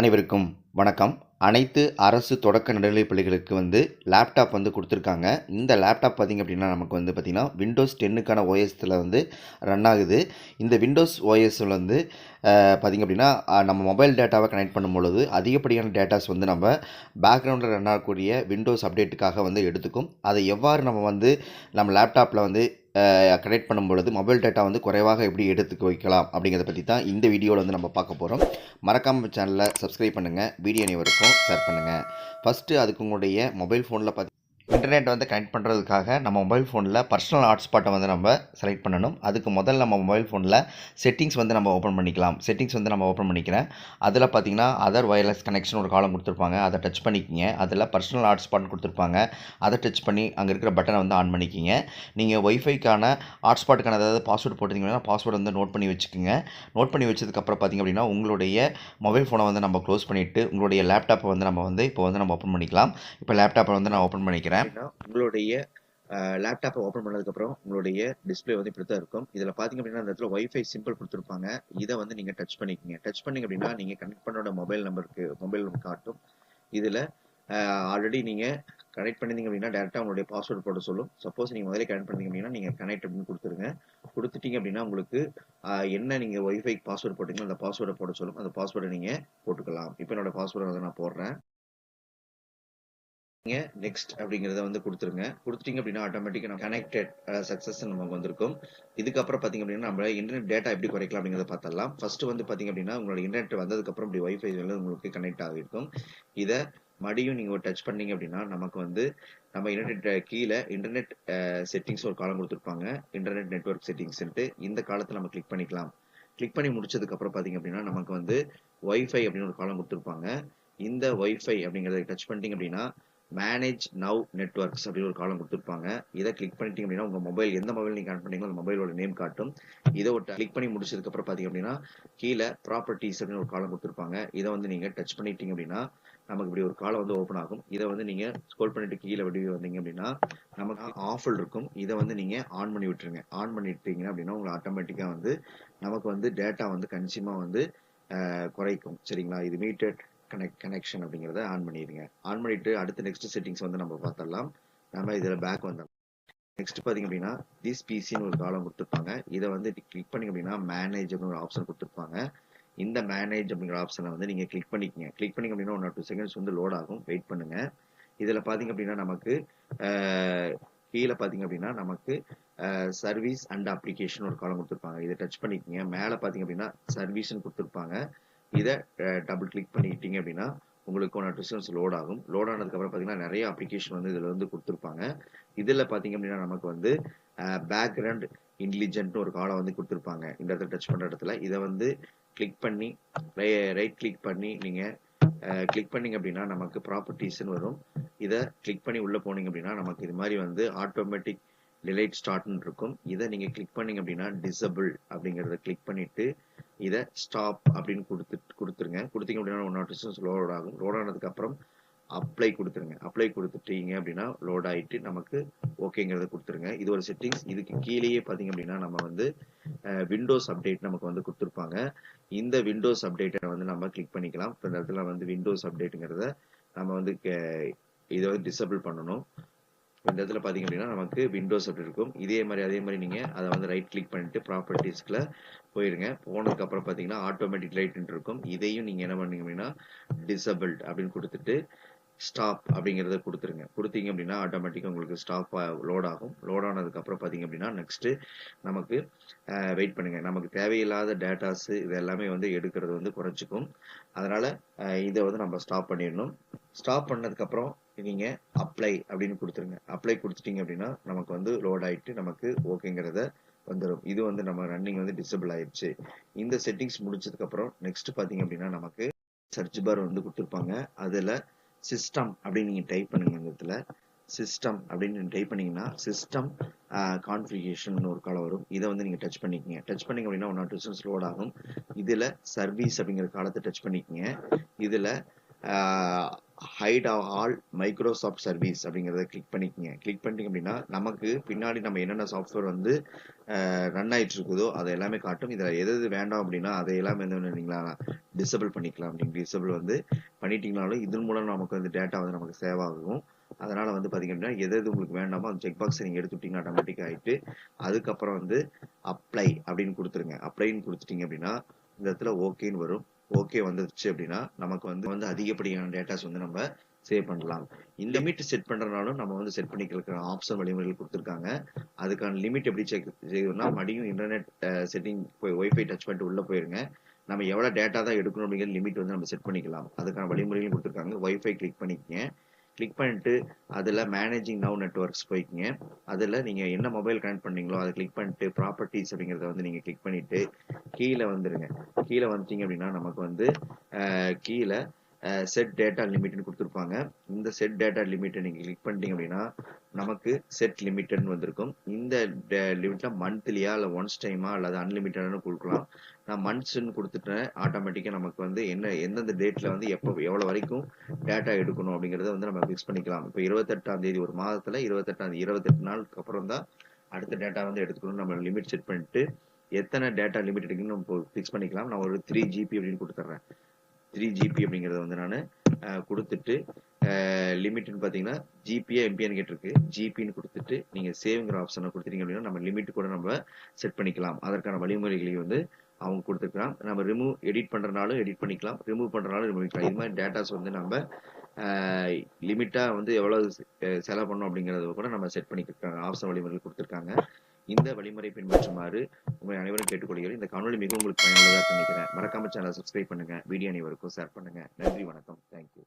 அனைவருக்கும் வணக்கம். அனைத்து அரசு தொடக்க நடுநிலைப் பள்ளிகளுக்கு வந்து லேப்டாப் வந்து கொடுத்துருக்காங்க. இந்த லேப்டாப் பார்த்திங்க அப்படின்னா நமக்கு வந்து பார்த்திங்கன்னா விண்டோஸ் டென்னுக்கான ஓஎஸில் வந்து ரன் ஆகுது. இந்த விண்டோஸ் ஓஎஸில் வந்து பார்த்திங்க அப்படின்னா நம்ம மொபைல் டேட்டாவை கனெக்ட் பண்ணும் பொழுது அதிகப்படியான டேட்டாஸ் வந்து நம்ம பேக்ரவுண்டில் ரன் ஆகக்கூடிய விண்டோஸ் அப்டேட்டுக்காக வந்து எடுத்துக்கும். அதை எவ்வாறு நம்ம வந்து நம்ம லேப்டாப்பில் வந்து கனெக்ட் பண்ணும் பொழுது மொபைல் டேட்டா வந்து குறைவாக எப்படி எடுத்துக்க வைக்கலாம் அப்படிங்கிறத பற்றி தான் இந்த வீடியோவில் வந்து நம்ம பார்க்க போகிறோம் மறக்காமல் சேனலை சப்ஸ்கிரைப் பண்ணுங்கள் வீடியோ அனைவருக்கும் ஷேர் பண்ணுங்கள் ஃபஸ்ட்டு அதுக்கு உங்களுடைய மொபைல் ஃபோனில் பார்த்து இன்டர்நெட் வந்து கனெக்ட் பண்ணுறதுக்காக நம்ம மொபைல் ஃபோனில் பர்சனல் ஹாட்ஸ்பாட்டை வந்து நம்ம செலக்ட் பண்ணணும். அதுக்கு முதல்ல நம்ம மொபைல் ஃபோனில் செட்டிங்ஸ் வந்து நம்ம ஓப்பன் பண்ணிக்கலாம். செட்டிங்ஸ் வந்து நம்ம ஓப்பன் பண்ணிக்கிறேன். அதில் பார்த்தீங்கன்னா அதர் வயர்லெஸ் கனெக்ஷன் ஒரு காலம் கொடுத்துருப்பாங்க. அதை டச் பண்ணிக்கிங்க. அதில் பர்சனல் ஹாட்ஸ்பாட் கொடுத்துருப்பாங்க. அதை டச் பண்ணி அங்கே இருக்கிற பட்டனை வந்து ஆன் பண்ணிக்கிங்க. நீங்கள் ஒய்ஃபைக்கான ஹாட்ஸ்பாட்டுக்கான ஏதாவது பாஸ்வேர்டு போட்டிருந்தீங்கன்னா பாஸ்வேர்டு வந்து நோட் பண்ணி வச்சுக்கோங்க. நோட் பண்ணி வச்சதுக்கப்புறம் பார்த்திங்க அப்படின்னா உங்களுடைய மொபைல் ஃபோனை வந்து நம்ம க்ளோஸ் பண்ணிவிட்டு உங்களுடைய லேப்டாப்பை வந்து நம்ம வந்து இப்போ வந்து நம்ம ஓப்பன் பண்ணிக்கலாம். இப்போ லேப்டாப்பை வந்து நான் ஓப்பன் பண்ணிக்கிறேன். அப்படின்னா உங்களுடைய லேப்டாப்பை ஓப்பன் பண்ணதுக்கப்புறம் உங்களுடைய டிஸ்ப்ளே வந்து இப்படி தான் இருக்கும். இதில் பார்த்தீங்க அப்படின்னா அந்த இடத்துல ஒய்ஃபை சிம்பிள் கொடுத்துருப்பாங்க. இதை வந்து நீங்கள் டச் பண்ணிக்கிங்க. டச் பண்ணீங்க அப்படின்னா நீங்கள் கனெக்ட் பண்ணோட மொபைல் நம்பருக்கு மொபைல் நம்பர் காட்டும். இதில் ஆல்ரெடி நீங்கள் கனெக்ட் பண்ணிங்க அப்படின்னா டேரெக்டாக உங்களுடைய பாஸ்வேர்டு போட சொல்லும். சப்போஸ் நீங்கள் முதலே கனெக்ட் பண்ணிங்க அப்படின்னா நீங்கள் கனெக்ட் அப்படின்னு கொடுத்துருங்க. கொடுத்துட்டீங்க அப்படின்னா உங்களுக்கு என்ன நீங்கள் ஒய்ஃபைக்கு பாஸ்வேர்டு போட்டிங்களோ அந்த பாஸ்வேர்டை போட சொல்லும். அந்த பாஸ்வேர்டை நீங்கள் போட்டுக்கலாம். இப்போ என்னோட பாஸ்வேர்டை வந்து நான் போடுறேன். நீங்க நெக்ஸ்ட் அப்படிங்கறத வந்து கொடுத்துருங்க. கொடுத்துட்டீங்க அப்படின்னா ஆட்டோமேட்டிக்கா கனெக்டட் சக்சஸ் நமக்கு வந்திருக்கும். இதுக்கப்புறம் பாத்தீங்க அப்படின்னா நம்ம இன்டர்நெட் டேட்டா எப்படி குறைக்கலாம் அப்படிங்கறத பார்த்தலாம் ஃபர்ஸ்ட் வந்து பாத்தீங்க அப்படின்னா உங்களோட இன்டர்நெட் வந்ததுக்கு அப்புறம் இப்படி ஒய்ஃபை வந்து உங்களுக்கு கனெக்ட் ஆகிருக்கும் இத நீங்கள் நீங்க டச் பண்ணீங்க அப்படின்னா நமக்கு வந்து நம்ம இன்டர்நெட் கீழே இன்டர்நெட் செட்டிங்ஸ் ஒரு காலம் கொடுத்துருப்பாங்க. இன்டர்நெட் நெட்வொர்க் செட்டிங்ஸ்ன்ட்டு இந்த காலத்தை நம்ம கிளிக் பண்ணிக்கலாம். கிளிக் பண்ணி முடிச்சதுக்கு அப்புறம் பாத்தீங்க அப்படின்னா நமக்கு வந்து ஒய்ஃபை அப்படின்னு ஒரு காலம் கொடுத்துருப்பாங்க. இந்த ஒய்ஃபை அப்படிங்கறத டச் பண்ணிட்டீங்க அப்படின்னா மேனேஜ் நவ் நெட்வொர்க்ஸ் அப்படின்னு ஒரு காலம் கொடுத்துருப்பாங்க. இதை கிளிக் பண்ணிட்டீங்க அப்படின்னா உங்க மொபைல் எந்த மொபைல் நீங்க கனெக்ட் பண்ணீங்களோ அந்த மொபைலோட நேம் காட்டும். இதை ஒரு கிளிக் பண்ணி முடிச்சதுக்கு அப்புறம் பாத்தீங்க அப்படின்னா கீழே ப்ராப்பர்ட்டிஸ் அப்படின்னு ஒரு காலம் கொடுத்துருப்பாங்க. இதை வந்து நீங்க டச் பண்ணிட்டீங்க அப்படின்னா நமக்கு இப்படி ஒரு காலம் வந்து ஓப்பன் ஆகும். இதை வந்து நீங்க ஸ்க்ரோல் பண்ணிட்டு கீழே வெளியே வந்தீங்க அப்படின்னா நமக்கு ஆஃபல் இருக்கும். இதை வந்து நீங்க ஆன் பண்ணி விட்டுருங்க. ஆன் பண்ணிட்டீங்க அப்படின்னா உங்களுக்கு ஆட்டோமேட்டிக்கா வந்து நமக்கு வந்து டேட்டா வந்து கன்சியூமா வந்து குறைக்கும். சரிங்களா? இது மீட்டட் கனெக்ட் கனெக்ஷன் அப்படிங்கிறத ஆன் பண்ணிடுங்க. ஆன் பண்ணிட்டு அடுத்த நெக்ஸ்ட் செட்டிங்ஸ் வந்து நம்ம பார்த்துடலாம். நம்ம இதில் பேக் வந்தோம் நெக்ஸ்ட் பார்த்தீங்க அப்படின்னா திஸ் பிசின்னு ஒரு காலம் கொடுத்துருப்பாங்க. இதை வந்து கிளிக் பண்ணிங்க அப்படின்னா மேனேஜ் அப்படின்னு ஒரு ஆப்ஷன் கொடுத்துருப்பாங்க. இந்த மேனேஜ் அப்படிங்கிற ஆப்ஷனை வந்து நீங்கள் கிளிக் பண்ணிக்கங்க. கிளிக் பண்ணிங்க அப்படின்னா ஒன் ஆர் டூ செகண்ட்ஸ் வந்து லோட் ஆகும். வெயிட் பண்ணுங்க. இதில் பார்த்தீங்க அப்படின்னா நமக்கு கீழே பார்த்தீங்க அப்படின்னா நமக்கு சர்வீஸ் அண்ட் அப்ளிகேஷன் ஒரு காலம் கொடுத்துருப்பாங்க. இதை டச் பண்ணிக்கங்க. மேலே பார்த்தீங்க அப்படின்னா சர்வீஸ்னு கொடுத்துருப்பாங்க. இதை டபுள் கிளிக் பண்ணிக்கிட்டீங்க அப்படின்னா உங்களுக்கு ஒன் டூ லோட் ஆகும். லோட் ஆனதுக்கு அப்புறம் பாத்தீங்கன்னா நிறைய அப்ளிகேஷன் வந்து இதில் வந்து கொடுத்துருப்பாங்க. இதில் பார்த்தீங்க அப்படின்னா நமக்கு வந்து பேக்ரவுண்ட் இன்டெலிஜென்ட்னு ஒரு காலம் வந்து கொடுத்துருப்பாங்க. இந்த இடத்துல டச் பண்ணுற இடத்துல. இதை வந்து கிளிக் பண்ணி ரைட் கிளிக் பண்ணி நீங்கள் கிளிக் பண்ணிங்க அப்படின்னா நமக்கு ப்ராப்பர்ட்டிஸ்ன்னு வரும். இதை கிளிக் பண்ணி உள்ளே போனீங்க அப்படின்னா நமக்கு இது மாதிரி வந்து ஆட்டோமேட்டிக் டிலைட் ஸ்டார்ட்னு இருக்கும். இதை நீங்கள் கிளிக் பண்ணீங்க அப்படின்னா டிசபிள் அப்படிங்கிறத கிளிக் பண்ணிவிட்டு இதை ஸ்டாப் அப்படின்னு கொடுத்து கொடுத்துருங்க. கொடுத்தீங்க அப்படின்னா ஒன் நாட் லோட் ஆகும். லோட் ஆனதுக்கு அப்புறம் அப்ளை கொடுத்துருங்க. அப்ளை கொடுத்துட்டீங்க அப்படின்னா லோட் ஆகிட்டு நமக்கு ஓகேங்கிறத கொடுத்துருங்க. இது ஒரு செட்டிங்ஸ் இதுக்கு கீழேயே பார்த்தீங்க அப்படின்னா நம்ம வந்து விண்டோஸ் அப்டேட் நமக்கு வந்து கொடுத்துருப்பாங்க. இந்த விண்டோஸ் அப்டேட்டை வந்து நம்ம கிளிக் பண்ணிக்கலாம். இப்போ இந்த இடத்துல வந்து விண்டோஸ் அப்டேட்டுங்கிறத நம்ம வந்து கே- இதை வந்து டிசபிள் பண்ணணும். இந்த இடத்துல பார்த்தீங்க அப்படின்னா நமக்கு விண்டோஸ் அப்படி இருக்கும். இதே மாதிரி அதே மாதிரி நீங்கள் அதை வந்து ரைட் கிளிக் பண்ணிட்டு ப்ராப்பர்ட்டிஸ்கில் போயிருங்க. போனதுக்கு அப்புறம் ஆட்டோமேட்டிக் லைட் இருக்கும். இதையும் நீங்க என்ன பண்ணீங்க அப்படின்னா டிசபிள்ட் அப்படின்னு கொடுத்துட்டு ஸ்டாப் அப்படிங்கறத கொடுத்துருங்க. கொடுத்தீங்க அப்படின்னா ஆட்டோமேட்டிக்காக உங்களுக்கு ஸ்டாப் லோட் ஆகும். லோட் ஆனதுக்கு அப்புறம் அப்படின்னா நெக்ஸ்ட் நமக்கு வெயிட் பண்ணுங்க. நமக்கு தேவையில்லாத டேட்டாஸ் இது எல்லாமே வந்து எடுக்கிறது வந்து குறைச்சிக்கும் அதனால இதை வந்து நம்ம ஸ்டாப் பண்ணிடணும். ஸ்டாப் பண்ணதுக்கு அப்புறம் நீங்க அப்ளை அப்படின்னு கொடுத்துருங்க. அப்ளை கொடுத்துட்டீங்க அப்படின்னா நமக்கு வந்து லோட் ஆயிட்டு நமக்கு ஓகேங்கிறத வந்துடும் இது வந்து நம்ம ரன்னிங் வந்து டிசபிள் ஆயிடுச்சு இந்த செட்டிங்ஸ் முடிச்சதுக்கு அப்புறம் நெக்ஸ்ட் பாத்தீங்க அப்படின்னா நமக்கு சர்ச் பார் வந்து கொடுத்துருப்பாங்க. அதுல சிஸ்டம் அப்படின்னு நீங்கள் டைப் பண்ணுங்க இந்த இடத்துல. சிஸ்டம் அப்படின்னு டைப் பண்ணீங்கன்னா சிஸ்டம் கான்ஃபிகேஷன் ஒரு காலம் வரும். இதை வந்து நீங்க டச் பண்ணிக்கங்க. டச் பண்ணீங்க அப்படின்னா ஒன் ஆர் டூ லோட் ஆகும். இதுல சர்வீஸ் அப்படிங்கிற காலத்தை டச் பண்ணிக்கங்க. இதுல ஹைட் ஆல் மைக்ரோசாஃப்ட் சர்வீஸ் அப்படிங்கிறத கிளிக் பண்ணிக்கங்க. கிளிக் பண்ணிட்டீங்க அப்படின்னா நமக்கு பின்னாடி நம்ம என்னென்ன சாஃப்ட்வேர் வந்து ரன் ஆயிட்டு இருக்குதோ அதை எல்லாமே காட்டும். இதில் எது எது வேண்டாம் அப்படின்னா அதை எல்லாமே என்ன பண்ணீங்களா டிசபிள் பண்ணிக்கலாம் அப்படிங்க டிசபிள் வந்து பண்ணிட்டீங்கனாலும் இதன் மூலம் நமக்கு வந்து டேட்டா வந்து நமக்கு சேவ் ஆகும். அதனால வந்து பாத்தீங்க அப்படின்னா எது எது உங்களுக்கு வேண்டாமோ அந்த செக் பாக்ஸ் நீங்கள் எடுத்துட்டீங்கன்னா ஆட்டோமேட்டிக் ஆகிட்டு அதுக்கப்புறம் வந்து அப்ளை அப்படின்னு கொடுத்துருங்க. அப்ளைன்னு கொடுத்துட்டீங்க அப்படின்னா இந்த இடத்துல ஓகேன்னு வரும். ஓகே வந்துருச்சு அப்படின்னா நமக்கு வந்து வந்து அதிகப்படியான டேட்டாஸ் வந்து நம்ம சேவ் பண்ணலாம். இந்த லிமிட் செட் பண்றதுனாலும் நம்ம வந்து செட் பண்ணிக்கிற ஆப்ஷன் வழிமுறைகள் கொடுத்துருக்காங்க. அதுக்கான லிமிட் எப்படி செக் செய்யணும்னா மடியும் இன்டர்நெட் செட்டிங் போய் ஒய்ஃபை டச் பண்ணிட்டு உள்ள போயிருங்க. நம்ம எவ்வளவு டேட்டா தான் எடுக்கணும் அப்படிங்கிற லிமிட் வந்து நம்ம செட் பண்ணிக்கலாம். அதுக்கான வழிமுறைகளும் கொடுத்துருக்காங்க. ஒய்ஃபை கிளிக் பண்ணிக்கங்க. கிளிக் பண்ணிட்டு அதில் மேனேஜிங் நவ் நெட்ஒர்க்ஸ் போய்க்குங்க. அதில் நீங்கள் என்ன மொபைல் கனெக்ட் பண்ணீங்களோ அதை கிளிக் பண்ணிட்டு ப்ராப்பர்ட்டிஸ் அப்படிங்கிறத வந்து நீங்கள் கிளிக் பண்ணிவிட்டு கீழே வந்துடுங்க கீழே வந்துட்டீங்க அப்படின்னா நமக்கு வந்து கீழே செட் டேட்டா லிமிட்னு கொடுத்துருப்பாங்க. இந்த செட் டேட்டா லிமிட்டை நீங்கள் கிளிக் பண்ணிட்டீங்க அப்படின்னா நமக்கு செட் லிமிட்டட்னு வந்திருக்கும். இந்த லிமிட்ல மந்த்லியா இல்லை ஒன்ஸ் டைமா அல்லது அன்லிமிட்டட்னு கொடுக்கலாம். நான் மந்த்ஸ்ன்னு கொடுத்துட்டேன். ஆட்டோமேட்டிக்காக நமக்கு வந்து என்ன எந்தெந்த டேட்டில் வந்து எப்போ எவ்வளோ வரைக்கும் டேட்டா எடுக்கணும் அப்படிங்கிறத வந்து நம்ம ஃபிக்ஸ் பண்ணிக்கலாம். இப்போ இருபத்தெட்டாம் தேதி ஒரு மாதத்தில் இருபத்தெட்டாம் இருபத்தெட்டு நாளுக்கு அப்புறம் தான் அடுத்த டேட்டா வந்து எடுத்துக்கணும் நம்ம லிமிட் செட் பண்ணிட்டு எத்தனை டேட்டா லிமிட் எடுக்கணும்னு நம்ம ஃபிக்ஸ் பண்ணிக்கலாம். நான் ஒரு த்ரீ ஜிபி அப்படின்னு கொடுத்துட்றேன். த்ரீ ஜிபி அப்படிங்கிறத வந்து நான் கொடுத்துட்டு லிமிட்னு பார்த்தீங்கன்னா ஜிபிஏ எம்பிஏன்னு கேட்டிருக்கு. ஜிபின்னு கொடுத்துட்டு நீங்கள் சேவ்ங்கிற ஆப்ஷனை கொடுத்துட்டீங்க அப்படின்னா நம்ம லிமிட் கூட நம்ம செட் பண்ணிக்கலாம். அதற்கான வழிமுறைகளையும் வந்து அவங்க கொடுத்துருக்கலாம் நம்ம ரிமூவ் எடிட் பண்ணுறனாலும் எடிட் பண்ணிக்கலாம். ரிமூவ் பண்ணுறனாலும் ரிமூவ் பண்ணிக்கலாம். இது மாதிரி டேட்டாஸ் வந்து நம்ம லிமிட்டாக வந்து எவ்வளோ செலவு பண்ணோம் அப்படிங்கிறத கூட நம்ம செட் பண்ணிக்கிருக்காங்க ஆப்ஷன் வழிமுறைகள் கொடுத்துருக்காங்க. இந்த வழிமுறை பின்பற்றுமாறு உங்களை அனைவரும் கேட்டுக்கொள்கிறேன். இந்த காணொலி மிகவும் உங்களுக்கு பயனுள்ளதாக நினைக்கிறேன். மறக்காம சேனலை சப்ஸ்கிரைப் பண்ணுங்க. வீடியோ அனைவருக்கும் ஷேர் பண்ணுங்க. நன்றி வணக்கம். தேங்க்யூ